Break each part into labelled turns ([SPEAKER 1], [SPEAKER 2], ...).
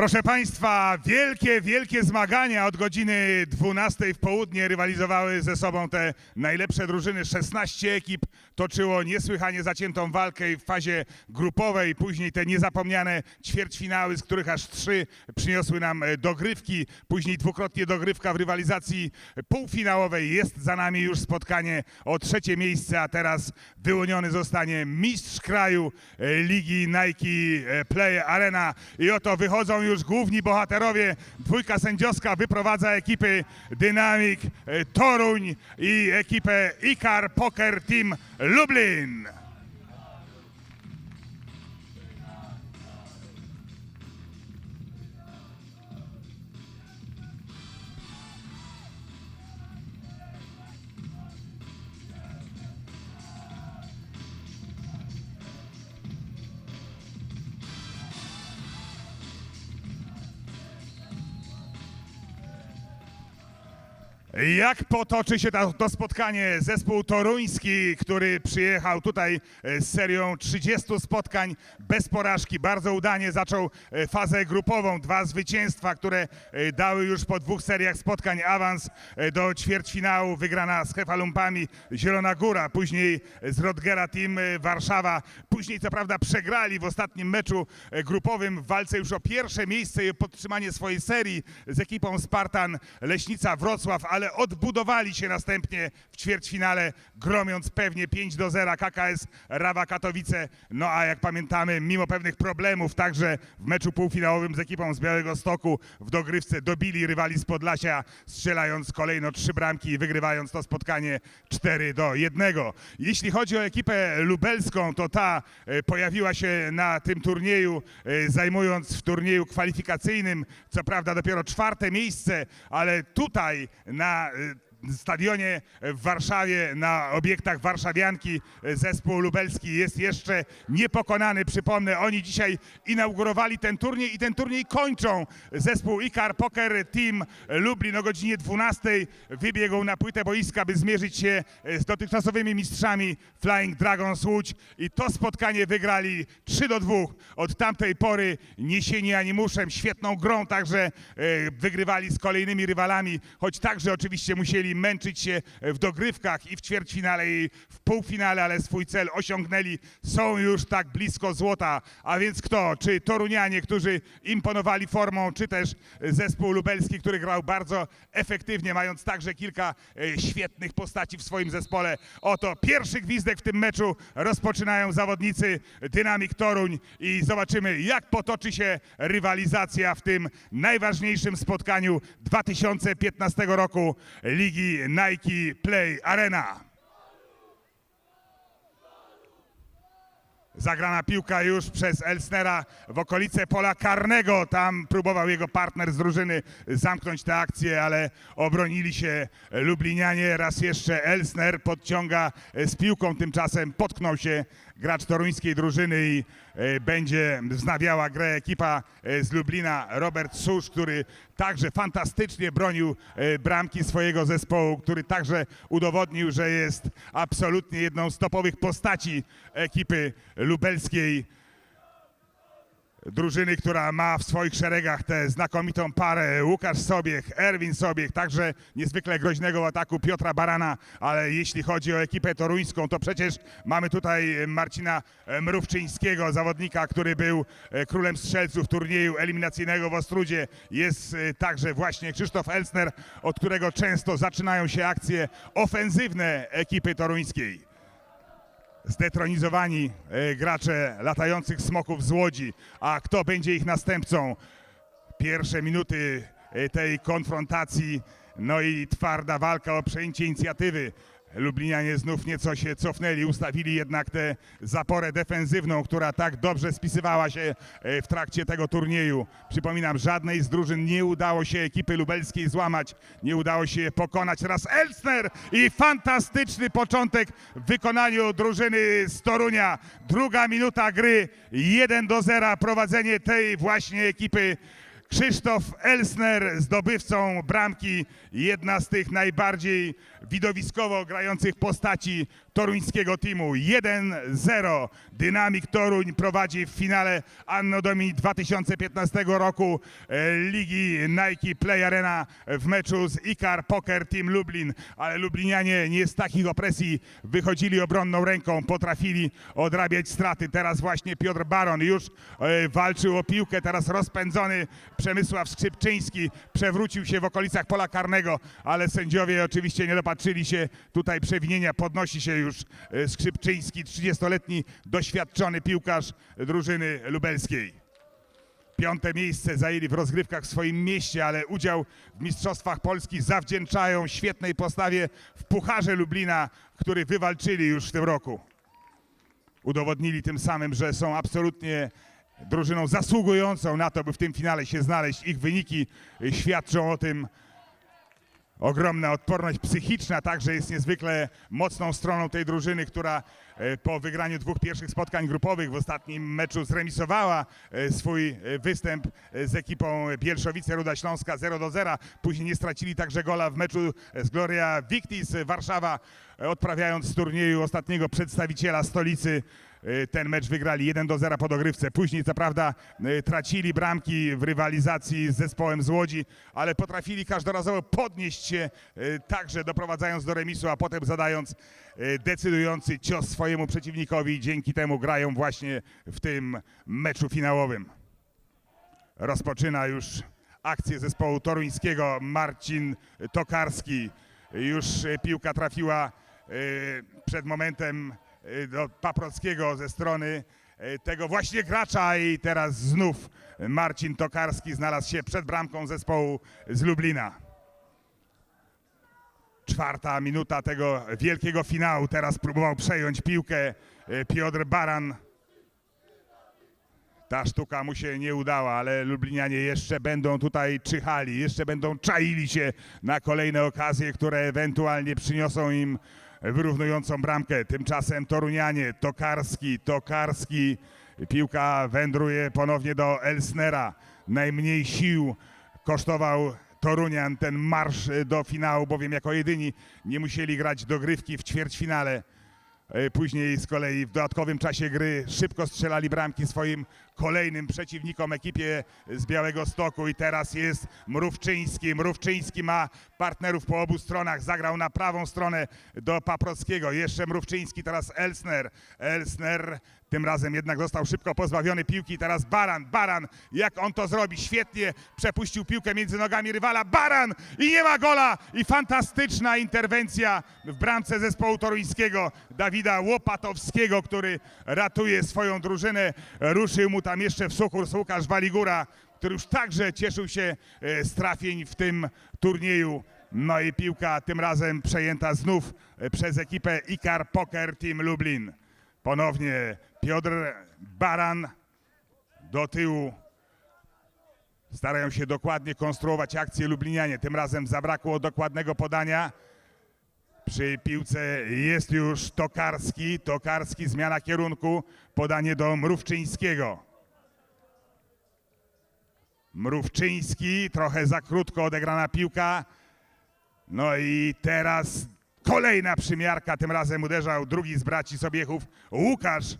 [SPEAKER 1] Proszę Państwa, wielkie, wielkie zmagania od godziny 12 w południe rywalizowały ze sobą te najlepsze drużyny. 16 ekip toczyło niesłychanie zaciętą walkę w fazie grupowej. Później te niezapomniane ćwierćfinały, z których aż trzy przyniosły nam e, dogrywki. Później dwukrotnie dogrywka w rywalizacji półfinałowej. Jest za nami już spotkanie o trzecie miejsce, a teraz wyłoniony zostanie mistrz kraju e, ligi Nike e, Play Arena. I oto wychodzą już główni bohaterowie. Dwójka sędziowska wyprowadza ekipy Dynamic e, Toruń i ekipę Ikar Poker Team Lublin. Jak potoczy się to, to spotkanie? Zespół toruński, który przyjechał tutaj e, z serią 30 spotkań bez porażki, bardzo udanie zaczął e, fazę grupową. Dwa zwycięstwa, które e, dały już po dwóch seriach spotkań awans do ćwierćfinału. Wygrana z Hefalumpami Zielona Góra, później z Rodgera Team Warszawa. Później co prawda przegrali w ostatnim meczu grupowym w walce już o pierwsze miejsce i podtrzymanie swojej serii z ekipą Spartan Leśnica Wrocław, ale odbudowali się następnie w ćwierćfinale, gromiąc pewnie 5 do 0 KKS Rawa Katowice. No a jak pamiętamy, mimo pewnych problemów, także w meczu półfinałowym z ekipą z Białego Stoku w dogrywce dobili rywali z Podlasia, strzelając kolejno trzy bramki i wygrywając to spotkanie 4 do 1. Jeśli chodzi o ekipę lubelską, to ta e, pojawiła się na tym turnieju, e, zajmując w turnieju kwalifikacyjnym, co prawda dopiero czwarte miejsce, ale tutaj na sea, stadionie w Warszawie, na obiektach warszawianki zespół lubelski jest jeszcze niepokonany. Przypomnę, oni dzisiaj inaugurowali ten turniej i ten turniej kończą. Zespół Ikar Poker Team Lublin o godzinie 12 wybiegł na płytę boiska, by zmierzyć się z dotychczasowymi mistrzami Flying Dragons Łódź i to spotkanie wygrali 3 do 2. Od tamtej pory nie sieni ani muszem, świetną grą także e, wygrywali z kolejnymi rywalami, choć także oczywiście musieli męczyć się w dogrywkach i w ćwierćfinale i w półfinale, ale swój cel osiągnęli, są już tak blisko złota. A więc kto? Czy Torunianie, którzy imponowali formą, czy też zespół lubelski, który grał bardzo efektywnie, mając także kilka e, świetnych postaci w swoim zespole. Oto pierwszy gwizdek w tym meczu rozpoczynają zawodnicy Dynamik Toruń i zobaczymy, jak potoczy się rywalizacja w tym najważniejszym spotkaniu 2015 roku Ligi Nike Play Arena. Zagrana piłka już przez Elsnera w okolice pola karnego. Tam próbował jego partner z drużyny zamknąć tę akcję, ale obronili się Lublinianie. Raz jeszcze Elsner podciąga z piłką. Tymczasem potknął się gracz toruńskiej drużyny i będzie wznawiała grę ekipa e, z Lublina Robert Susz, który także fantastycznie bronił e, bramki swojego zespołu, który także udowodnił, że jest absolutnie jedną z topowych postaci ekipy lubelskiej drużyny, która ma w swoich szeregach tę znakomitą parę Łukasz Sobiech, Erwin Sobiech, także niezwykle groźnego ataku Piotra Barana, ale jeśli chodzi o ekipę toruńską, to przecież mamy tutaj Marcina Mrówczyńskiego, zawodnika, który był e, królem strzelców turnieju eliminacyjnego w Ostrudzie. Jest e, także właśnie Krzysztof Elsner, od którego często zaczynają się akcje ofensywne ekipy toruńskiej zdetronizowani e, gracze latających smoków z Łodzi. A kto będzie ich następcą? Pierwsze minuty e, tej konfrontacji, no i twarda walka o przejęcie inicjatywy. Lublinianie znów nieco się cofnęli, ustawili jednak tę zaporę defensywną, która tak dobrze spisywała się e, w trakcie tego turnieju. Przypominam, żadnej z drużyn nie udało się ekipy lubelskiej złamać, nie udało się pokonać. Raz Elsner i fantastyczny początek w wykonaniu drużyny z Torunia. Druga minuta gry, 1 do 0 prowadzenie tej właśnie ekipy. Krzysztof Elsner, zdobywcą bramki, jedna z tych najbardziej widowiskowo grających postaci toruńskiego teamu. 1-0. Dynamik Toruń prowadzi w finale Anno Domini 2015 roku e, Ligi Nike Play Arena w meczu z Ikar Poker Team Lublin. Ale Lublinianie nie z takich opresji wychodzili obronną ręką, potrafili odrabiać straty. Teraz właśnie Piotr Baron już e, walczył o piłkę, teraz rozpędzony Przemysław Skrzypczyński przewrócił się w okolicach pola karnego, ale sędziowie oczywiście nie dopatrzyli się tutaj przewinienia. Podnosi się już e, Skrzypczyński, 30-letni doświadczony piłkarz drużyny lubelskiej. Piąte miejsce zajęli w rozgrywkach w swoim mieście, ale udział w Mistrzostwach Polski zawdzięczają świetnej postawie w Pucharze Lublina, który wywalczyli już w tym roku. Udowodnili tym samym, że są absolutnie drużyną zasługującą na to, by w tym finale się znaleźć. Ich wyniki y, świadczą o tym. Ogromna odporność psychiczna także jest niezwykle mocną stroną tej drużyny, która e, po wygraniu dwóch pierwszych spotkań grupowych w ostatnim meczu zremisowała e, swój występ z ekipą Bielszowice Ruda Śląska 0 do 0. Później nie stracili także gola w meczu z Gloria Victis Warszawa, odprawiając z turnieju ostatniego przedstawiciela stolicy ten mecz wygrali 1 do 0 po dogrywce. Później co prawda e, tracili bramki w rywalizacji z zespołem z Łodzi, ale potrafili każdorazowo podnieść się, e, także doprowadzając do remisu, a potem zadając e, decydujący cios swojemu przeciwnikowi. Dzięki temu grają właśnie w tym meczu finałowym. Rozpoczyna już akcję zespołu toruńskiego Marcin Tokarski. Już e, piłka trafiła e, przed momentem e, do Paprockiego ze strony e, tego właśnie gracza i teraz znów Marcin Tokarski znalazł się przed bramką zespołu z Lublina. Czwarta minuta tego wielkiego finału. Teraz próbował przejąć piłkę e, Piotr Baran. Ta sztuka mu się nie udała, ale Lublinianie jeszcze będą tutaj czyhali, jeszcze będą czaili się na kolejne okazje, które ewentualnie przyniosą im wyrównującą bramkę. Tymczasem Torunianie, Tokarski, Tokarski, piłka wędruje ponownie do Elsnera. Najmniej sił kosztował Torunian ten marsz do finału, bowiem jako jedyni nie musieli grać dogrywki w ćwierćfinale. E, Później z kolei w dodatkowym czasie gry szybko strzelali bramki swoim kolejnym przeciwnikom, ekipie z Białego Stoku i teraz jest Mrówczyński. Mrówczyński ma partnerów po obu stronach, zagrał na prawą stronę do Paprockiego. Jeszcze Mrówczyński, teraz Elsner. Elsner tym razem jednak został szybko pozbawiony piłki. Teraz Baran, Baran, jak on to zrobi? Świetnie przepuścił piłkę między nogami rywala. Baran i nie ma gola! I fantastyczna interwencja w bramce zespołu toruńskiego Dawida Łopatowskiego, który ratuje swoją drużynę. Ruszył mu tam jeszcze w sukurs Łukasz Waligura, który już także cieszył się e, z trafień w tym turnieju. No i piłka tym razem przejęta znów e, przez ekipę Ikar Poker Team Lublin. Ponownie Piotr Baran do tyłu. Starają się dokładnie konstruować akcję Lublinianie. Tym razem zabrakło dokładnego podania. Przy piłce jest już Tokarski. Tokarski, zmiana kierunku. Podanie do Mrówczyńskiego. Mrówczyński, trochę za krótko odegrana piłka. No i teraz kolejna przymiarka. Tym razem uderzał drugi z braci Sobiechów, Łukasz.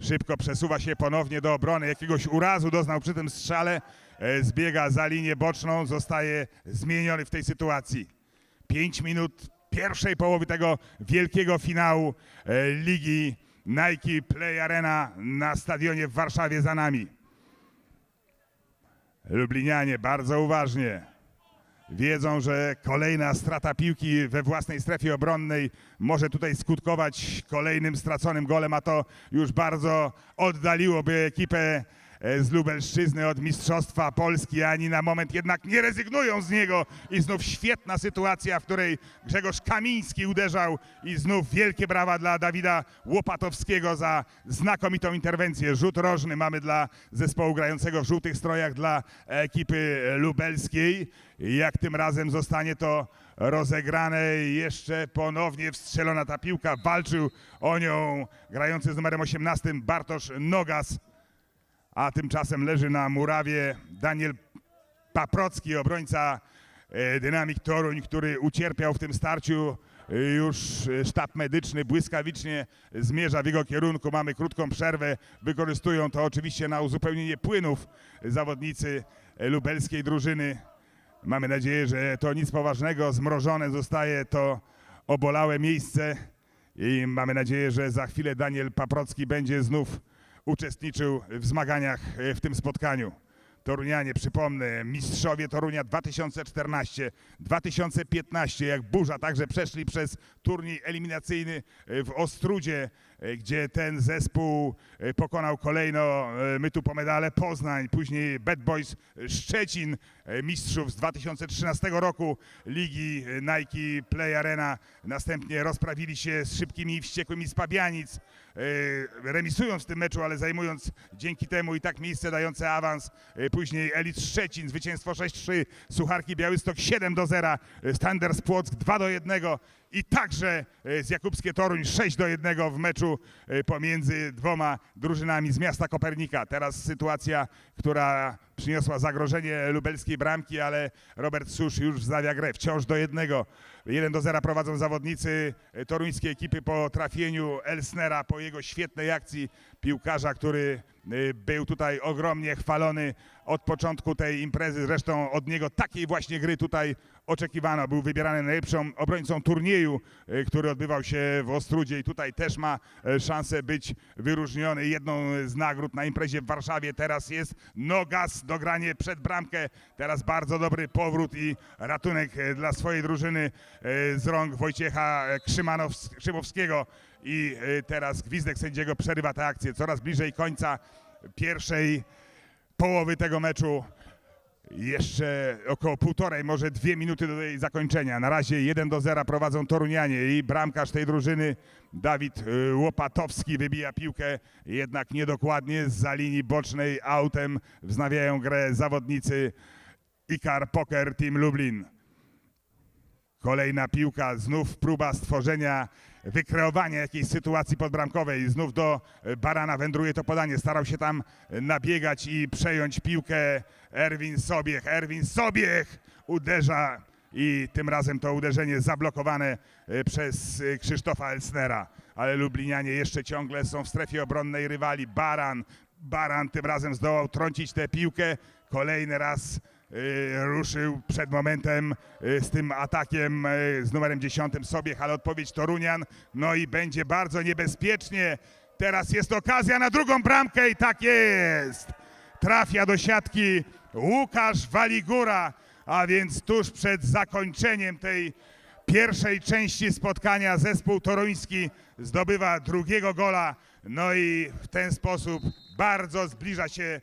[SPEAKER 1] Szybko przesuwa się ponownie do obrony. Jakiegoś urazu doznał przy tym strzale. E, Zbiega za linię boczną. Zostaje zmieniony w tej sytuacji. Pięć minut pierwszej połowy tego wielkiego finału e, ligi Nike Play Arena na stadionie w Warszawie za nami. Lublinianie bardzo uważnie. Wiedzą, że kolejna strata piłki we własnej strefie obronnej może tutaj skutkować kolejnym straconym golem, a to już bardzo oddaliłoby ekipę z Lubelszczyzny od Mistrzostwa Polski. Ani na moment jednak nie rezygnują z niego i znów świetna sytuacja, w której Grzegorz Kamiński uderzał i znów wielkie brawa dla Dawida Łopatowskiego za znakomitą interwencję. Rzut rożny mamy dla zespołu grającego w żółtych strojach dla ekipy lubelskiej. Jak tym razem zostanie to rozegrane, jeszcze ponownie wstrzelona ta piłka. Walczył o nią grający z numerem 18 Bartosz Nogas, a tymczasem leży na murawie Daniel Paprocki, obrońca e, Dynamik Toruń, który ucierpiał w tym starciu już y, sztab medyczny błyskawicznie zmierza w jego kierunku. Mamy krótką przerwę. Wykorzystują to oczywiście na uzupełnienie płynów zawodnicy lubelskiej drużyny. Mamy nadzieję, że to nic poważnego. Zmrożone zostaje to obolałe miejsce i mamy nadzieję, że za chwilę Daniel Paprocki będzie znów uczestniczył w zmaganiach e, w tym spotkaniu. Torunianie, przypomnę, mistrzowie Torunia 2014-2015, jak burza, także przeszli przez turniej eliminacyjny e, w Ostrudzie, e, gdzie ten zespół e, pokonał kolejno my tu po medale Poznań, później Bad Boys Szczecin, mistrzów z 2013 roku Ligi Nike Play Arena. Następnie rozprawili się z szybkimi i wściekłymi z Pabianic, remisując w tym meczu, ale zajmując dzięki temu i tak miejsce dające awans. Później Elit Szczecin, zwycięstwo 6-3, Sucharki Białystok 7 do 0, e, Standards Płock 2 do 1 i także e, z Jakubskie Toruń 6 do 1 w meczu e, pomiędzy dwoma drużynami z miasta Kopernika. Teraz sytuacja, która przyniosła zagrożenie lubelskiej bramki, ale Robert Susz już wznawia grę. Wciąż do jednego. 1 do 0 prowadzą zawodnicy toruńskiej ekipy po trafieniu Elsnera, po jego świetnej akcji piłkarza, który e, był tutaj ogromnie chwalony od początku tej imprezy. Zresztą od niego takiej właśnie gry tutaj oczekiwano. Był wybierany najlepszą obrońcą turnieju, e, który odbywał się w Ostrudzie i tutaj też ma e, szansę być wyróżniony. Jedną z nagród na imprezie w Warszawie teraz jest Nogas, dogranie przed bramkę. Teraz bardzo dobry powrót i ratunek e, dla swojej drużyny e, z rąk Wojciecha e, Krzymowskiego. I teraz gwizdek sędziego przerywa tę akcję. Coraz bliżej końca pierwszej połowy tego meczu. Jeszcze około półtorej, może dwie minuty do jej zakończenia. Na razie 1 do 0 prowadzą Torunianie i bramkarz tej drużyny Dawid y, Łopatowski wybija piłkę, jednak niedokładnie z linii bocznej autem wznawiają grę zawodnicy Ikar Poker Team Lublin. Kolejna piłka, znów próba stworzenia, wykreowania jakiejś sytuacji podbramkowej. Znów do e, Barana wędruje to podanie. Starał się tam e, nabiegać i przejąć piłkę Erwin Sobiech. Erwin Sobiech uderza i tym razem to uderzenie zablokowane e, przez Krzysztofa Elsnera. Ale Lublinianie jeszcze ciągle są w strefie obronnej rywali. Baran, Baran tym razem zdołał trącić tę piłkę. Kolejny raz ruszył przed momentem y, z tym atakiem y, z numerem 10 Sobiech, ale odpowiedź Torunian. No i będzie bardzo niebezpiecznie. Teraz jest okazja na drugą bramkę i tak jest. Trafia do siatki Łukasz Waligura, a więc tuż przed zakończeniem tej pierwszej części spotkania zespół toruński zdobywa drugiego gola. No i w ten sposób bardzo zbliża się e,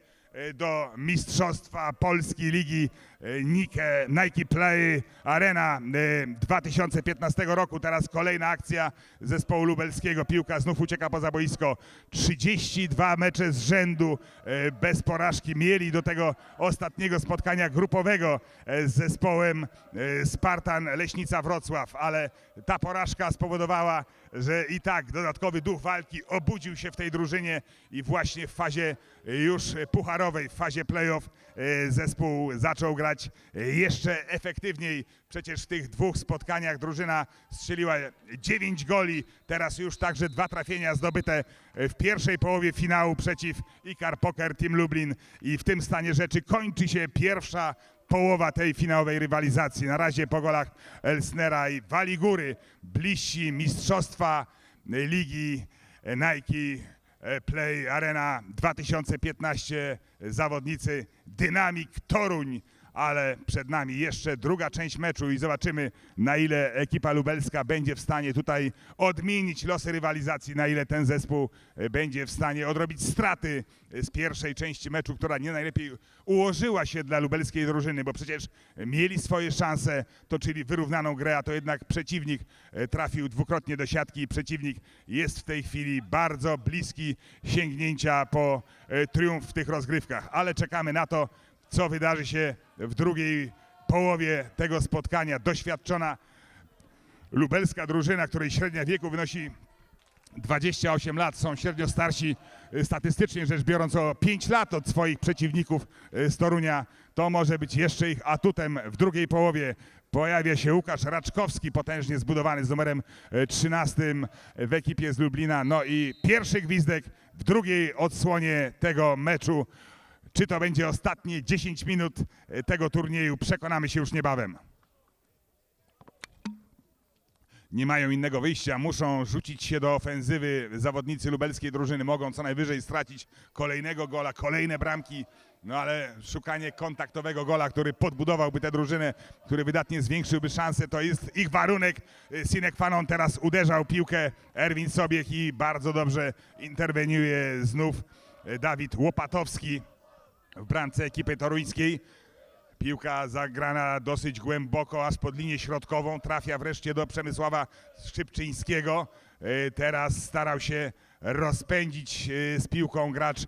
[SPEAKER 1] do Mistrzostwa Polski Ligi e, Nike, Nike Play Arena e, 2015 roku. Teraz kolejna akcja zespołu lubelskiego. Piłka znów ucieka poza boisko. 32 mecze z rzędu e, bez porażki mieli do tego ostatniego spotkania grupowego e, z zespołem e, Spartan Leśnica Wrocław, ale ta porażka spowodowała, że i tak dodatkowy duch walki obudził się w tej drużynie i właśnie w fazie już pucharowej, w fazie playoff e, zespół zaczął grać jeszcze efektywniej. Przecież w tych dwóch spotkaniach drużyna strzeliła 9 goli, teraz już także dwa trafienia zdobyte w pierwszej połowie finału przeciw Ikar Poker Team Lublin i w tym stanie rzeczy kończy się pierwsza połowa tej finałowej rywalizacji. Na razie po golach Elsnera i Waligury bliżsi mistrzostwa ligi Nike Play Arena 2015 zawodnicy Dynamik Toruń, ale przed nami jeszcze druga część meczu i zobaczymy na ile ekipa lubelska będzie w stanie tutaj odmienić losy rywalizacji, na ile ten zespół e, będzie w stanie odrobić straty z pierwszej części meczu, która nie najlepiej ułożyła się dla lubelskiej drużyny, bo przecież mieli swoje szanse, toczyli wyrównaną grę, a to jednak przeciwnik e, trafił dwukrotnie do siatki i przeciwnik jest w tej chwili bardzo bliski sięgnięcia po e, triumf w tych rozgrywkach, ale czekamy na to, co wydarzy się w drugiej połowie tego spotkania. Doświadczona lubelska drużyna, której średnia wieku wynosi 28 lat, są średnio starsi y, statystycznie rzecz biorąc o 5 lat od swoich przeciwników y, z Torunia. To może być jeszcze ich atutem w drugiej połowie. Pojawia się Łukasz Raczkowski, potężnie zbudowany z numerem e, 13 w ekipie z Lublina. No i pierwszy gwizdek w drugiej odsłonie tego meczu. Czy to będzie ostatnie 10 minut e, tego turnieju, przekonamy się już niebawem. Nie mają innego wyjścia, muszą rzucić się do ofensywy. Zawodnicy lubelskiej drużyny mogą co najwyżej stracić kolejnego gola, kolejne bramki. No ale szukanie kontaktowego gola, który podbudowałby tę drużynę, który wydatnie zwiększyłby szanse, to jest ich warunek. Y, Sine qua non teraz uderzał piłkę Erwin Sobiech i bardzo dobrze interweniuje znów y, Dawid Łopatowski w bramce ekipy toruńskiej. Piłka zagrana dosyć głęboko, aż pod linię środkową. Trafia wreszcie do Przemysława Szczypczyńskiego. Y, Teraz starał się rozpędzić y, z piłką gracz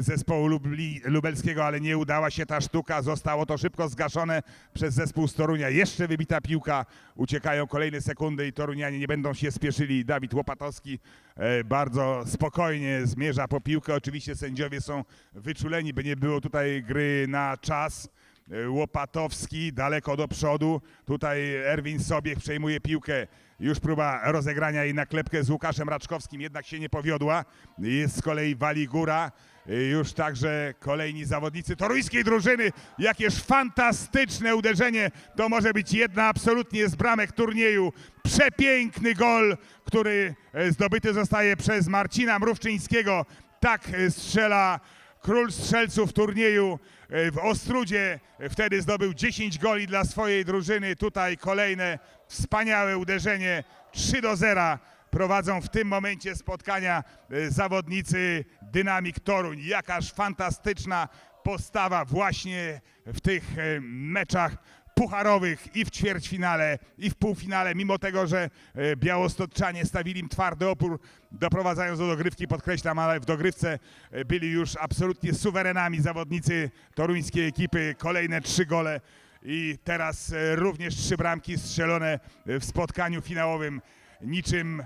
[SPEAKER 1] zespołu Lubli, lubelskiego, ale nie udała się ta sztuka. Zostało to szybko zgaszone przez zespół z Torunia. Jeszcze wybita piłka. Uciekają kolejne sekundy i Torunianie nie będą się spieszyli. Dawid Łopatowski e, bardzo spokojnie zmierza po piłkę. Oczywiście sędziowie są wyczuleni, by nie było tutaj gry na czas. E, Łopatowski daleko do przodu. Tutaj Erwin Sobiech przejmuje piłkę. Już próba rozegrania i na klepkę z Łukaszem Raczkowskim jednak się nie powiodła. Jest z kolei Wali Góra. E, Już także kolejni zawodnicy toruńskiej drużyny. Jakież fantastyczne uderzenie. To może być jedna absolutnie z bramek turnieju. Przepiękny gol, który e, zdobyty zostaje przez Marcina Mrówczyńskiego. Tak strzela król strzelców turnieju e, w Ostrudzie. Wtedy zdobył 10 goli dla swojej drużyny. Tutaj kolejne wspaniałe uderzenie 3 do 0. Prowadzą w tym momencie spotkania e, zawodnicy Dynamik Toruń. Jakaż fantastyczna postawa właśnie w tych e, meczach pucharowych i w ćwierćfinale, i w półfinale, mimo tego, że e, białostoczanie stawili im twardy opór, doprowadzając do dogrywki, podkreślam, ale w dogrywce e, byli już absolutnie suwerenami zawodnicy toruńskiej ekipy. Kolejne trzy gole i teraz e, również trzy bramki strzelone w spotkaniu finałowym. Niczym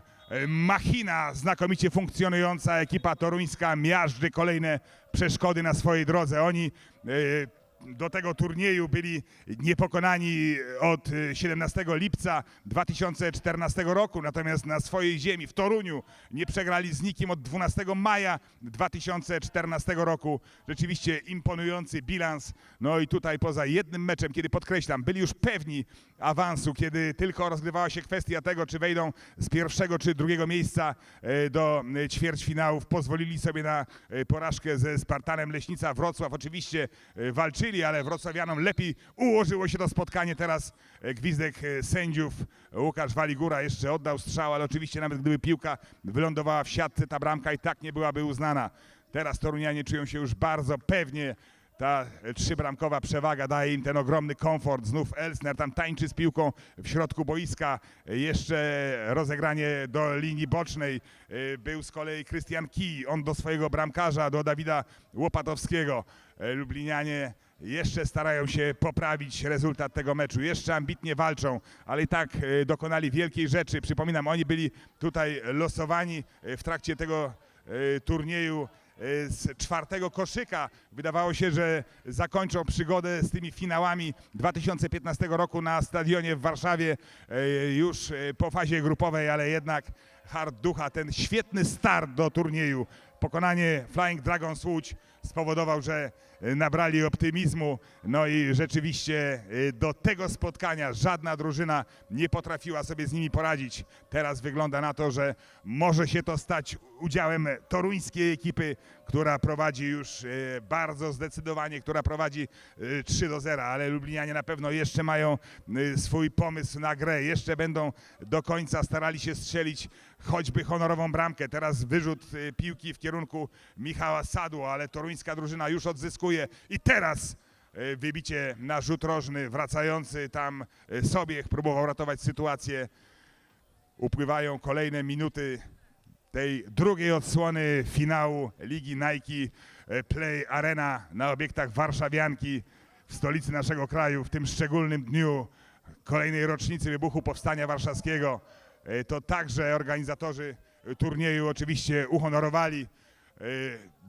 [SPEAKER 1] machina znakomicie funkcjonująca ekipa toruńska miażdży kolejne przeszkody na swojej drodze. Oni do tego turnieju byli niepokonani od e, 17 lipca 2014 roku, natomiast na swojej ziemi w Toruniu nie przegrali z nikim od 12 maja 2014 roku. Rzeczywiście imponujący bilans. No i tutaj poza jednym meczem, kiedy podkreślam, byli już pewni awansu, kiedy tylko rozgrywała się kwestia tego, czy wejdą z pierwszego czy drugiego miejsca e, do e, ćwierćfinałów, pozwolili sobie na e, porażkę ze Spartanem Leśnica Wrocław. Oczywiście e, walczyli, ale wrocławianom lepiej ułożyło się to spotkanie. Teraz e, gwizdek e, sędziów Łukasz Waligura jeszcze oddał strzał, ale oczywiście nawet gdyby piłka wylądowała w siatce, ta bramka i tak nie byłaby uznana. Teraz Torunianie czują się już bardzo pewnie. Ta e, trzybramkowa przewaga daje im ten ogromny komfort. Znów Elsner tam tańczy z piłką w środku boiska. E, Jeszcze rozegranie do linii bocznej. E, Był z kolei Krystian Kij. On do swojego bramkarza, do Dawida Łopatowskiego. E, Lublinianie jeszcze starają się poprawić rezultat tego meczu. Jeszcze ambitnie walczą, ale i tak e, dokonali wielkiej rzeczy. Przypominam, oni byli tutaj losowani e, w trakcie tego e, turnieju z czwartego koszyka. Wydawało się, że zakończą przygodę z tymi finałami 2015 roku na stadionie w Warszawie już po fazie grupowej, ale jednak hard ducha, ten świetny start do turnieju, pokonanie Flying Dragons Łódź spowodował, że e, nabrali optymizmu. No i rzeczywiście e, do tego spotkania żadna drużyna nie potrafiła sobie z nimi poradzić. Teraz wygląda na to, że może się to stać udziałem toruńskiej ekipy, która prowadzi już e, bardzo zdecydowanie, która prowadzi e, 3 do 0, ale Lublinianie na pewno jeszcze mają swój pomysł na grę, jeszcze będą do końca starali się strzelić choćby honorową bramkę. Teraz wyrzut piłki w kierunku Michała Sadło, ale toruńska drużyna już odzyskuje i teraz e, wybicie na rzut rożny, wracający tam e, Sobiech próbował ratować sytuację. Upływają kolejne minuty tej drugiej odsłony finału Ligi Nike e, Play Arena na obiektach Warszawianki w stolicy naszego kraju w tym szczególnym dniu kolejnej rocznicy wybuchu Powstania Warszawskiego. To także organizatorzy turnieju oczywiście uhonorowali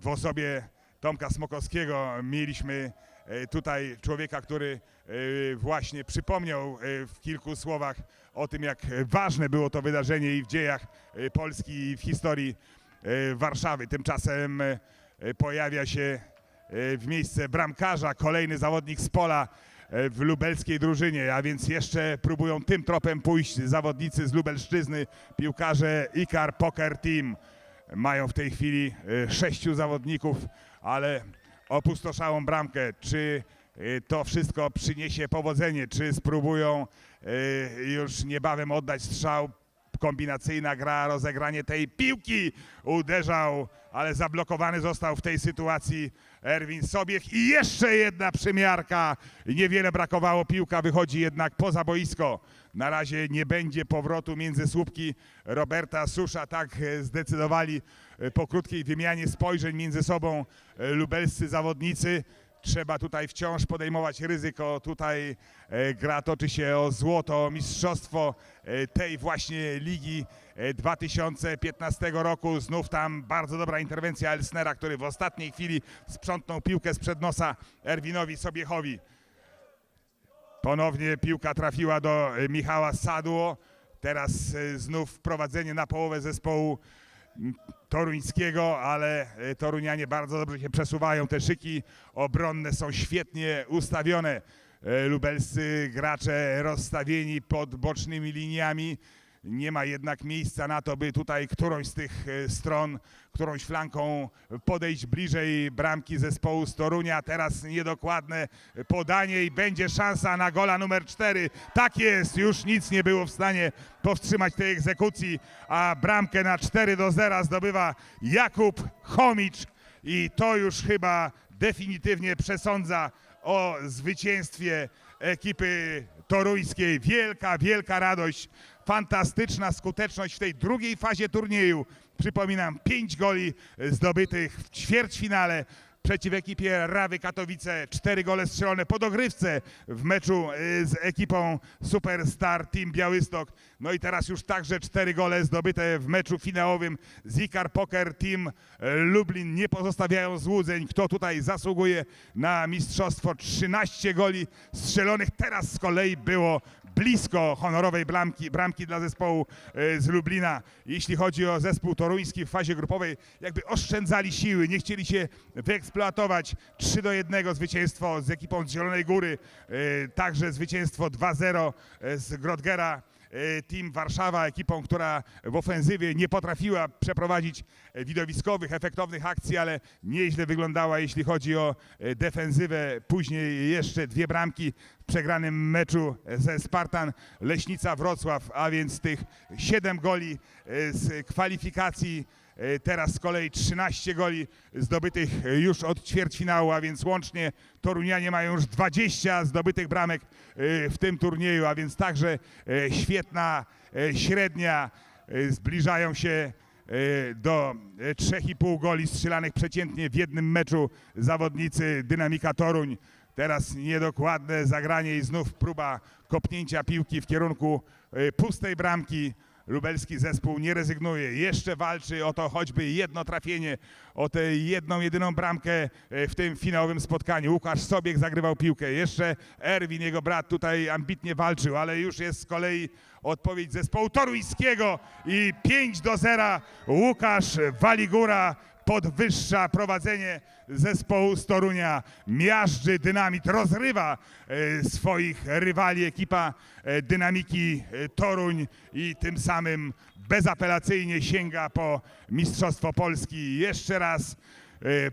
[SPEAKER 1] w osobie Tomka Smokowskiego. Mieliśmy e, tutaj człowieka, który e, właśnie przypomniał e, w kilku słowach o tym, jak ważne było to wydarzenie i w dziejach Polski, i w historii Warszawy. Tymczasem pojawia się w miejsce bramkarza kolejny zawodnik z pola w lubelskiej drużynie, a więc jeszcze próbują tym tropem pójść zawodnicy z Lubelszczyzny, piłkarze Ikar Poker Team. Mają w tej chwili sześciu zawodników, ale opustoszałą bramkę. Czy e, to wszystko przyniesie powodzenie? Czy spróbują e, już niebawem oddać strzał? Kombinacyjna gra, rozegranie tej piłki uderzał, ale zablokowany został w tej sytuacji Erwin Sobiech i jeszcze jedna przymiarka. Niewiele brakowało, piłka wychodzi jednak poza boisko. Na razie nie będzie powrotu między słupki Roberta Susza. Tak e, zdecydowali po krótkiej wymianie spojrzeń między sobą e, lubelscy zawodnicy. Trzeba tutaj wciąż podejmować ryzyko. Tutaj e, gra toczy się o złoto, o mistrzostwo e, tej właśnie ligi e, 2015 roku. Znów tam bardzo dobra interwencja Elsnera, który w ostatniej chwili sprzątnął piłkę sprzed nosa Erwinowi Sobiechowi. Ponownie piłka trafiła do e, Michała Sadło. Teraz e, znów wprowadzenie na połowę zespołu toruńskiego, ale e, Torunianie bardzo dobrze się przesuwają. Te szyki obronne są świetnie ustawione. E, Lubelscy gracze rozstawieni pod bocznymi liniami. Nie ma jednak miejsca na to, by tutaj którąś z tych e, stron, którąś flanką podejść bliżej bramki zespołu z Torunia. Teraz niedokładne podanie i będzie szansa na gola numer 4. Tak jest, już nic nie było w stanie powstrzymać tej egzekucji, a bramkę na 4 do 0 zdobywa Jakub Chomicz i to już chyba definitywnie przesądza o zwycięstwie ekipy toruńskiej. Wielka, wielka radość, fantastyczna skuteczność w tej drugiej fazie turnieju. Przypominam, pięć goli zdobytych w ćwierćfinale przeciw ekipie Rawy Katowice. Cztery gole strzelone po dogrywce w meczu y, z ekipą Superstar Team Białystok. No i teraz już także cztery gole zdobyte w meczu finałowym z Poker Team Lublin. Nie pozostawiają złudzeń, kto tutaj zasługuje na mistrzostwo. 13 goli strzelonych. Teraz z kolei było blisko honorowej bramki, bramki dla zespołu e, z Lublina. Jeśli chodzi o zespół toruński w fazie grupowej, jakby oszczędzali siły, nie chcieli się wyeksploatować. 3 do 1 zwycięstwo z ekipą z Zielonej Góry, e, także zwycięstwo 2-0 z Grodgera. E, Team Warszawa, ekipą, która w ofensywie nie potrafiła przeprowadzić e, widowiskowych, efektownych akcji, ale nieźle wyglądała, jeśli chodzi o e, defensywę. Później jeszcze dwie bramki w przegranym meczu ze Spartan Leśnica Wrocław, a więc tych siedem goli z kwalifikacji. E, Teraz z kolei 13 goli zdobytych już od ćwierćfinału, a więc łącznie Torunianie mają już 20 zdobytych bramek e, w tym turnieju, a więc także e, świetna średnia. Zbliżają się do e, 3,5 goli strzelanych przeciętnie w jednym meczu zawodnicy Dynamika Toruń. Teraz niedokładne zagranie i znów próba kopnięcia piłki w kierunku pustej bramki. Lubelski zespół nie rezygnuje, jeszcze walczy o to choćby jedno trafienie, o tę jedną, jedyną bramkę e, w tym finałowym spotkaniu. Łukasz Sobiek zagrywał piłkę, jeszcze Erwin, jego brat tutaj ambitnie walczył, ale już jest z kolei odpowiedź zespołu toruńskiego i 5 do 0 Łukasz Waligura podwyższa prowadzenie zespołu Torunia. Miażdży dynamit, rozrywa e, swoich rywali ekipa e, dynamiki e, Toruń i tym samym bezapelacyjnie sięga po Mistrzostwo Polski. Jeszcze raz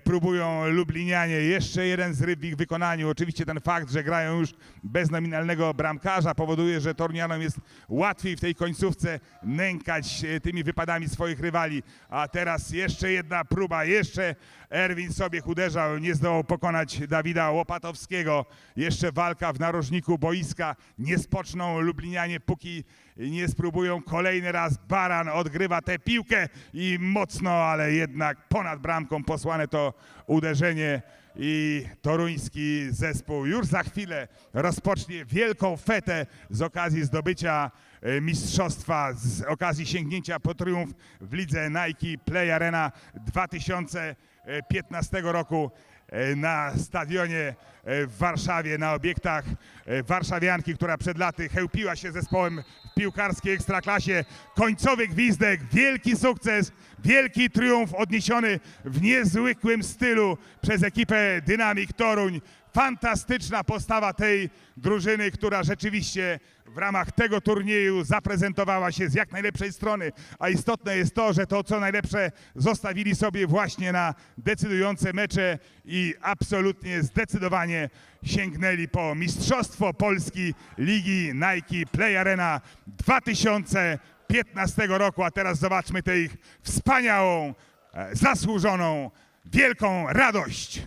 [SPEAKER 1] próbują Lublinianie, jeszcze jeden zryw w ich wykonaniu. Oczywiście ten fakt, że grają już bez nominalnego bramkarza powoduje, że Torunianom jest łatwiej w tej końcówce nękać e, tymi wypadami swoich rywali. A teraz jeszcze jedna próba, jeszcze Erwin Sobiech uderzał, nie zdołał pokonać Dawida Łopatowskiego. Jeszcze walka w narożniku boiska. Nie spoczną Lublinianie, póki nie spróbują kolejny raz. Baran odgrywa tę piłkę i mocno, ale jednak ponad bramką posłane to uderzenie i toruński zespół już za chwilę rozpocznie wielką fetę z okazji zdobycia e, mistrzostwa, z okazji sięgnięcia po triumf w lidze Nike Play Arena 2015 roku. E, na stadionie e, w Warszawie, na obiektach e, warszawianki, która przed laty chełpiła się zespołem w piłkarskiej ekstraklasie. Końcowy gwizdek, wielki sukces, wielki triumf odniesiony w niezwykłym stylu przez ekipę Dynamik Toruń. Fantastyczna postawa tej drużyny, która rzeczywiście w ramach tego turnieju zaprezentowała się z jak najlepszej strony, a istotne jest to, że to co najlepsze zostawili sobie właśnie na decydujące mecze i absolutnie zdecydowanie sięgnęli po Mistrzostwo Polski Ligi Nike Play Arena 2015 roku, a teraz zobaczmy tę ich wspaniałą, e, zasłużoną, wielką radość.